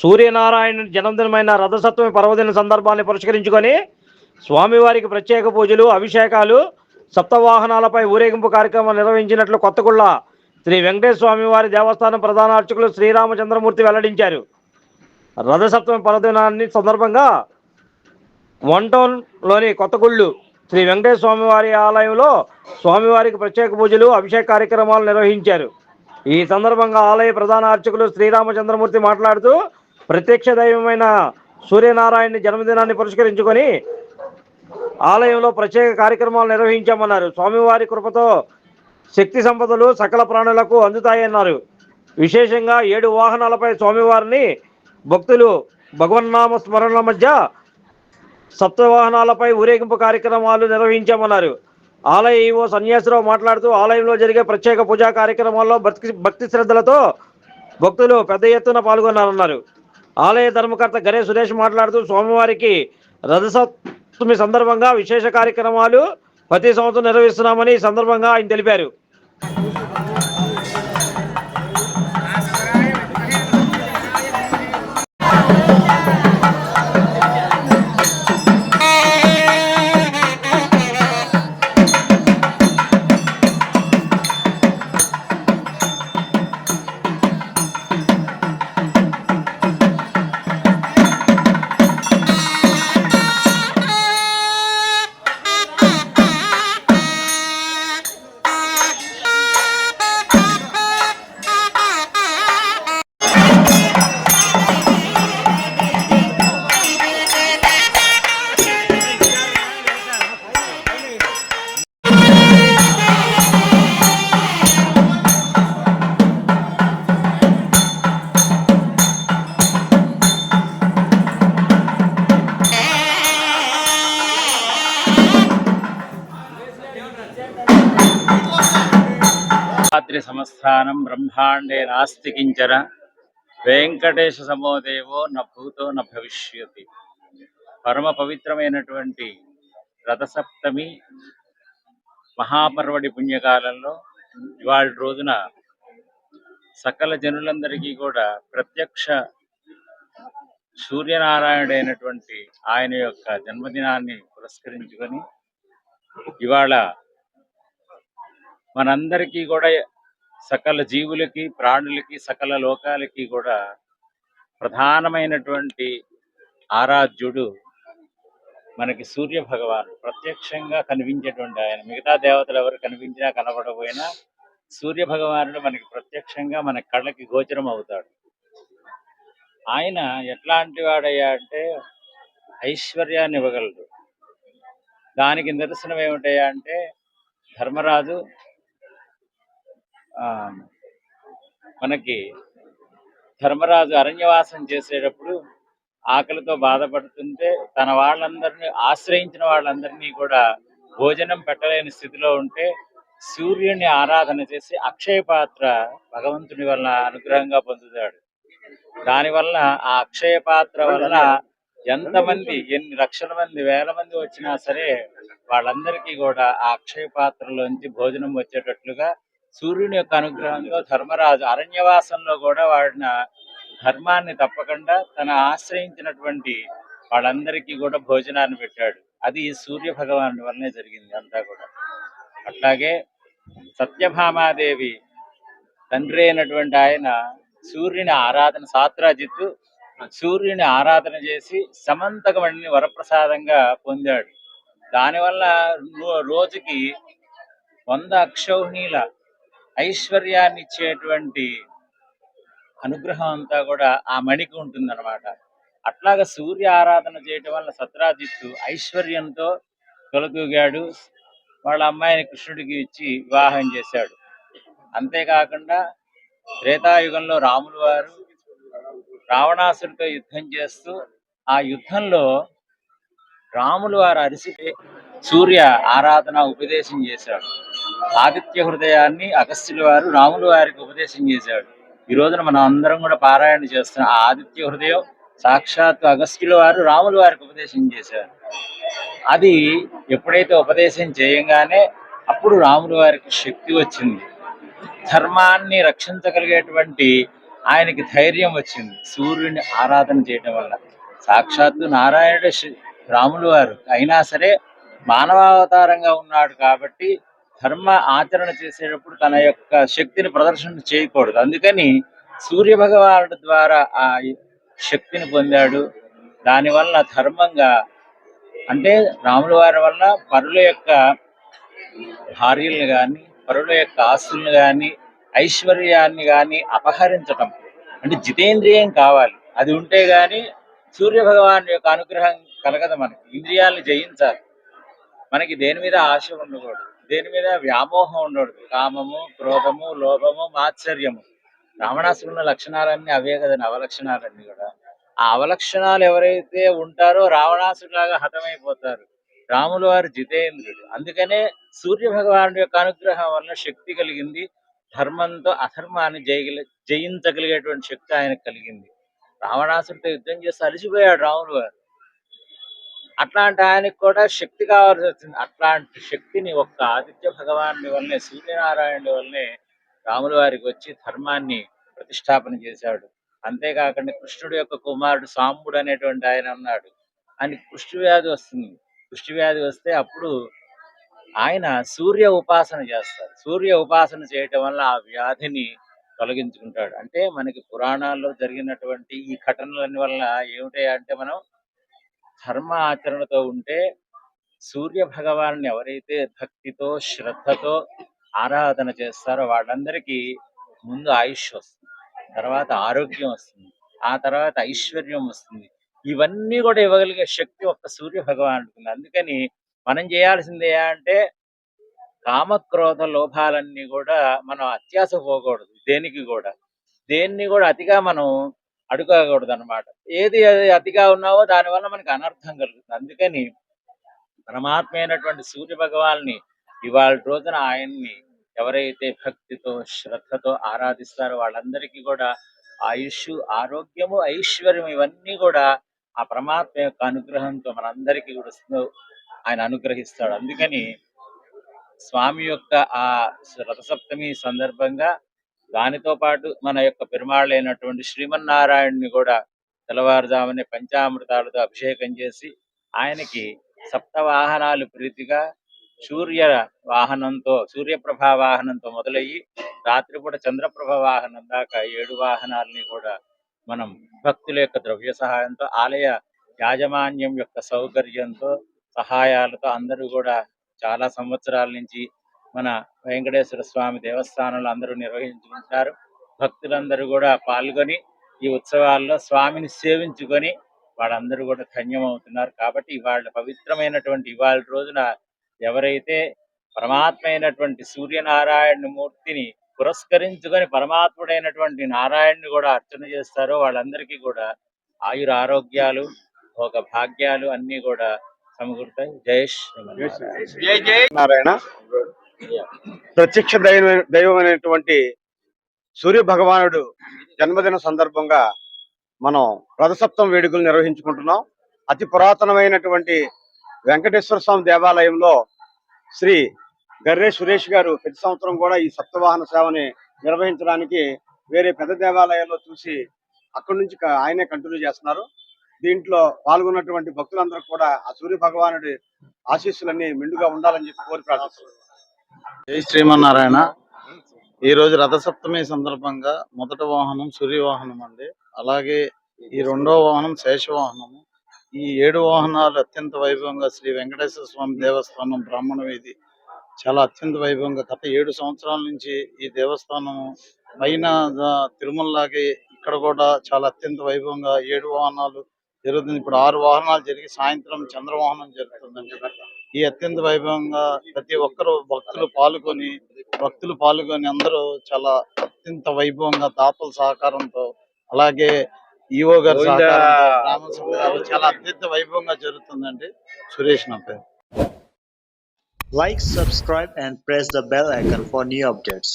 సూర్యనారాయణ జన్మదినమైన రథసప్తమి పర్వదిన సందర్భాన్ని పురస్కరించుకొని స్వామివారికి ప్రత్యేక పూజలు అభిషేకాలు సప్తవాహనాలపై ఊరేగింపు కార్యక్రమం నిర్వహించినట్లు కొత్తగుళ్ళ శ్రీ వెంకటేశ్వర స్వామివారి దేవస్థానం ప్రధాన అర్చకులు శ్రీరామచంద్రమూర్తి వెల్లడించారు. రథసప్తమి పర్వదినాన్ని సందర్భంగా వన్ టౌన్లోని కొత్తగుళ్ళు శ్రీ వెంకటేశ్వర స్వామివారి ఆలయంలో స్వామివారికి ప్రత్యేక పూజలు అభిషేక కార్యక్రమాలు నిర్వహించారు. ఈ సందర్భంగా ఆలయ ప్రధాన అర్చకులు శ్రీరామచంద్రమూర్తి మాట్లాడుతూ ప్రత్యక్ష దైవమైన సూర్యనారాయణ జన్మదినాన్ని పురస్కరించుకొని ఆలయంలో ప్రత్యేక కార్యక్రమాలు నిర్వహించామన్నారు. స్వామివారి కృపతో శక్తి సంపదలు సకల ప్రాణులకు అందుతాయన్నారు. విశేషంగా ఏడు వాహనాలపై స్వామివారిని భక్తులు భగవన్నామ స్మరణల మధ్య సప్తవాహనాలపై ఊరేగింపు కార్యక్రమాలు నిర్వహించామన్నారు. ఆలయ ఈవో సన్యాసిరావు మాట్లాడుతూ ఆలయంలో జరిగే ప్రత్యేక పూజా కార్యక్రమాల్లో భక్తి భక్తి శ్రద్ధలతో భక్తులు పెద్ద ఎత్తున పాల్గొన్నారన్నారు. ఆలయ ధర్మకర్త గరే సురేష్ మాట్లాడుతూ స్వామివారికి రథసప్తమి సందర్భంగా విశేష కార్యక్రమాలు ప్రతి సంవత్సరం నిర్వహిస్తున్నామని ఈ సందర్భంగా ఆయన తెలిపారు. రాత్రి సంస్థానం బ్రహ్మాండే నాస్తి కించన. వెంకటేశ సమోదేవో న భూతో న భవిష్యతి. పరమ పవిత్రమైనటువంటి రథసప్తమి మహాపర్వడి పుణ్యకాలంలో ఇవాళ రోజున సకల జనులందరికీ కూడా ప్రత్యక్ష సూర్యనారాయణుడైనటువంటి ఆయన యొక్క జన్మదినాన్ని పురస్కరించుకొని ఇవాళ మనందరికీ కూడా సకల జీవులకి ప్రాణులకి సకల లోకాలకి కూడా ప్రధానమైనటువంటి ఆరాధ్యుడు మనకి సూర్య భగవాను ప్రత్యక్షంగా కనిపించేటువంటి ఆయన. మిగతా దేవతలు ఎవరు కనిపించినా కనబడకపోయినా సూర్య భగవానుడు మనకి ప్రత్యక్షంగా మన కళ్ళకి గోచరం అవుతాడు. ఆయన ఎట్లాంటి వాడయ్యా అంటే ఐశ్వర్యాన్ని ఇవ్వగలడు దానికి నిదర్శనం ఏమిటయ్యా అంటే ధర్మరాజు మనకి ధర్మరాజు అరణ్యవాసం చేసేటప్పుడు ఆకలితో బాధపడుతుంటే తన వాళ్ళందరినీ ఆశ్రయించిన వాళ్ళందరినీ కూడా భోజనం పెట్టలేని స్థితిలో ఉంటే సూర్యుని ఆరాధన చేసి అక్షయ పాత్ర భగవంతుని వలన అనుగ్రహంగా పొందుతాడు. దానివల్ల ఆ అక్షయ పాత్ర వలన ఎంతమంది ఎన్ని లక్షల మంది వేల మంది వచ్చినా సరే వాళ్ళందరికీ కూడా ఆ అక్షయ పాత్రలోంచి భోజనం వచ్చేటట్లుగా సూర్యుని యొక్క అనుగ్రహంతో ధర్మరాజు అరణ్యవాసంలో కూడా వాడిన ధర్మాన్ని తప్పకుండా తన ఆశ్రయించినటువంటి వాళ్ళందరికీ కూడా భోజనాన్ని పెట్టాడు. అది సూర్య భగవాను వల్లనే జరిగింది అంతా కూడా. అట్లాగే సత్యభామాదేవి తండ్రి అయినటువంటి ఆయన సూర్యుని ఆరాధన సాత్రాజిత్తు సూర్యుని ఆరాధన చేసి సమంతకమణిని వరప్రసాదంగా పొందాడు. దానివల్ల రోజుకి వంద అక్షౌహిణీల ఐశ్వర్యాన్ని ఇచ్చేటువంటి అనుగ్రహం అంతా కూడా ఆ మణికి ఉంటుందన్నమాట. అట్లాగా సూర్య ఆరాధన చేయటం వల్ల సత్రాజిత్తు ఐశ్వర్యంతో తొలతూగాడు వాళ్ళ అమ్మాయిని కృష్ణుడికి ఇచ్చి వివాహం చేశాడు. అంతేకాకుండా త్రేతాయుగంలో రాములు వారు రావణాసుడితో యుద్ధం చేస్తూ ఆ యుద్ధంలో రాములు వారు అరిసి సూర్య ఆరాధన ఉపదేశం చేశాడు. ఆదిత్య హృదయాన్ని అగస్త్యుల వారు రాములు వారికి ఉపదేశం చేశాడు. ఈ రోజున మనం అందరం కూడా పారాయణ చేస్తున్నాం ఆ ఆదిత్య హృదయం సాక్షాత్ అగస్త్యుల వారు రాములు వారికి ఉపదేశం చేశారు. అది ఎప్పుడైతే ఉపదేశం చేయంగానే అప్పుడు రాములు వారికి శక్తి వచ్చింది. ధర్మాన్ని రక్షించగలిగేటువంటి ఆయనకి ధైర్యం వచ్చింది. సూర్యుని ఆరాధన చేయడం వల్ల సాక్షాత్తు నారాయణుడు రాములు వారు. అయినా సరే మానవావతారంగా ఉన్నాడు కాబట్టి ధర్మ ఆచరణ చేసేటప్పుడు తన యొక్క శక్తిని ప్రదర్శన చేయకూడదు. అందుకని సూర్య భగవానుడు ద్వారా ఆ శక్తిని పొందాడు. దానివల్ల ధర్మంగా అంటే రాముల వారి వల్ల పరుల యొక్క భార్యలను కానీ పరుల యొక్క ఆస్తులను కానీ ఐశ్వర్యాన్ని కానీ అపహరించటం. అంటే జితేంద్రియం కావాలి. అది ఉంటే గాని సూర్య భగవాన్ యొక్క అనుగ్రహం కలగదు మనకి. ఇంద్రియాలను జయించాలి. మనకి దేని మీద ఆశ ఉండకూడదు. దేని మీద? వ్యామోహం ఉండదు కామము క్రోధము లోభము మాత్సర్యము. రావణాసురున్న లక్షణాలన్నీ అవే కదండి అవలక్షణాలన్నీ కూడా. ఆ అవలక్షణాలు ఎవరైతే ఉంటారో రావణాసురులాగా హతమైపోతారు. రాములు వారు జితేంద్రుడు. అందుకనే సూర్య భగవానుడి యొక్క అనుగ్రహం వల్ల శక్తి కలిగింది. ధర్మంతో అధర్మాన్ని జయగల జయించగలిగేటువంటి శక్తి ఆయనకు కలిగింది. రావణాసుడితో యుద్ధం చేసి అలిసిపోయాడు రాములు వారు. అట్లాంటి ఆయనకు కూడా శక్తి కావాల్సి వచ్చింది. అట్లాంటి శక్తిని ఒక్క ఆదిత్య భగవానుడి వల్లనే సూర్యనారాయణుడి వల్లనే రాముల వారికి వచ్చి ధర్మాన్ని ప్రతిష్టాపన చేశాడు. అంతేకాకుండా కృష్ణుడి యొక్క కుమారుడు సాంబుడు అనేటువంటి ఆయన ఉన్నాడు. అని కుష్టి వ్యాధి వస్తుంది. కుష్టి వ్యాధి వస్తే అప్పుడు ఆయన సూర్య ఉపాసన చేస్తారు సూర్య ఉపాసన చేయటం వల్ల ఆ వ్యాధిని తొలగించుకుంటాడు. అంటే మనకి పురాణాల్లో జరిగినటువంటి ఈ ఘటనలన్నీ వల్ల ఏమిటాయి అంటే మనం ధర్మ ఆచరణతో ఉంటే సూర్య భగవాన్ని ఎవరైతే భక్తితో శ్రద్ధతో ఆరాధన చేస్తారో వాళ్ళందరికీ ముందు ఆయుష్ వస్తుంది. తర్వాత ఆరోగ్యం వస్తుంది. ఆ తర్వాత ఐశ్వర్యం వస్తుంది. ఇవన్నీ కూడా ఇవ్వగలిగే శక్తి ఒక్క సూర్య భగవానుడికి అందుకని మనం చేయాల్సింది అంటే కామక్రోధ లోభాలన్నీ కూడా మనం అత్యాస పోకూడదు. దేనికి కూడా? దేన్ని కూడా అతిగా మనం అడుగకూడదు అనమాట ఏది అతిగా ఉన్నావో దానివల్ల మనకి అనర్థం కలుగుతుంది. అందుకని పరమాత్మ అయినటువంటి సూర్య భగవాన్ని ఇవాళ రోజున ఆయన్ని ఎవరైతే భక్తితో శ్రద్ధతో ఆరాధిస్తారో వాళ్ళందరికీ కూడా ఆయుష్ ఆరోగ్యము ఐశ్వర్యం ఇవన్నీ కూడా ఆ పరమాత్మ యొక్క అనుగ్రహంతో మనందరికీ కూడా ఆయన అనుగ్రహిస్తాడు. అందుకని స్వామి యొక్క ఆ రథసప్తమి సందర్భంగా దానితో పాటు మన యొక్క పెరుమాళ్ళైనటువంటి శ్రీమన్నారాయణుని కూడా తెల్లవారుజామునే పంచామృతాలతో అభిషేకం చేసి ఆయనకి సప్త వాహనాలు ప్రీతిగా సూర్య వాహనంతో సూర్యప్రభ వాహనంతో మొదలయ్యి రాత్రిపూట చంద్రప్రభ వాహనం దాకా ఏడు వాహనాలని కూడా మనం భక్తుల యొక్క ద్రవ్య సహాయంతో ఆలయ యాజమాన్యం యొక్క సౌకర్యంతో సహాయాలతో అందరూ కూడా చాలా సంవత్సరాల నుంచి మన వెంకటేశ్వర స్వామి దేవస్థానంలో అందరూ నిర్వహించుకుంటారు. భక్తులందరూ కూడా పాల్గొని ఈ ఉత్సవాల్లో స్వామిని సేవించుకొని వాళ్ళందరూ కూడా ధన్యమవుతున్నారు. కాబట్టి ఇవాళ పవిత్రమైనటువంటి ఇవాళ రోజున ఎవరైతే పరమాత్మ అయినటువంటి సూర్యనారాయణ మూర్తిని పురస్కరించుకొని పరమాత్ముడైనటువంటి నారాయణని కూడా అర్చన చేస్తారో వాళ్ళందరికీ కూడా ఆయుర ఆరోగ్యాలు ఒక భాగ్యాలు అన్ని కూడా సమకూరుతాయి. జై శ్రీమన్నారాయణ. నారాయణ ప్రత్యక్ష దైవ దైవం అనేటువంటి సూర్య భగవానుడు జన్మదిన సందర్భంగా మనం రథసప్తం వేడుకలు నిర్వహించుకుంటున్నాం. అతి పురాతనమైనటువంటి వెంకటేశ్వర స్వామి దేవాలయంలో శ్రీ గర్రే సురేష్ గారు ప్రతి సంవత్సరం కూడా ఈ సప్తవాహన సేవని నిర్వహించడానికి వేరే పెద్ద దేవాలయాల్లో చూసి అక్కడి నుంచి ఆయనే కంటిన్యూ చేస్తున్నారు. దీంట్లో పాల్గొన్నటువంటి భక్తులందరూ కూడా ఆ సూర్య భగవానుడి ఆశీస్సులన్నీ మెండుగా ఉండాలని చెప్పి కోరి ప్రార్థిస్తున్నారు జై శ్రీమన్నారాయణ. ఈ రోజు రథసప్తమి సందర్భంగా మొదటి వాహనం సూర్యవాహనం అండి. అలాగే ఈ రెండో వాహనం శేషవాహనము ఈ ఏడు వాహనాలు అత్యంత వైభవంగా శ్రీ వెంకటేశ్వర స్వామి దేవస్థానం బ్రాహ్మణ వీధి చాలా అత్యంత వైభవంగా గత ఏడు సంవత్సరాల నుంచి ఈ దేవస్థానం పైన తిరుమలలాగే ఇక్కడ కూడా చాలా అత్యంత వైభవంగా ఏడు వాహనాలు జరుగుతుంది. ఇప్పుడు ఆరు వాహనాలు జరిగి సాయంత్రం చంద్రవాహనం జరుగుతుందండి. ఈ అత్యంత వైభవంగా ప్రతి ఒక్కరు భక్తులు పాల్గొని భక్తులు పాల్గొని అందరూ చాలా అత్యంత వైభవంగా దాతల సహకారంతో అలాగే ఈఓ గారి గోవిందా. సహకారంతో గ్రామ సభ్యులు చాలా అత్యంత వైభవంగా జరుగుతుందండి సురేష్ నా పేరు Like, subscribe, and press the bell icon for new updates.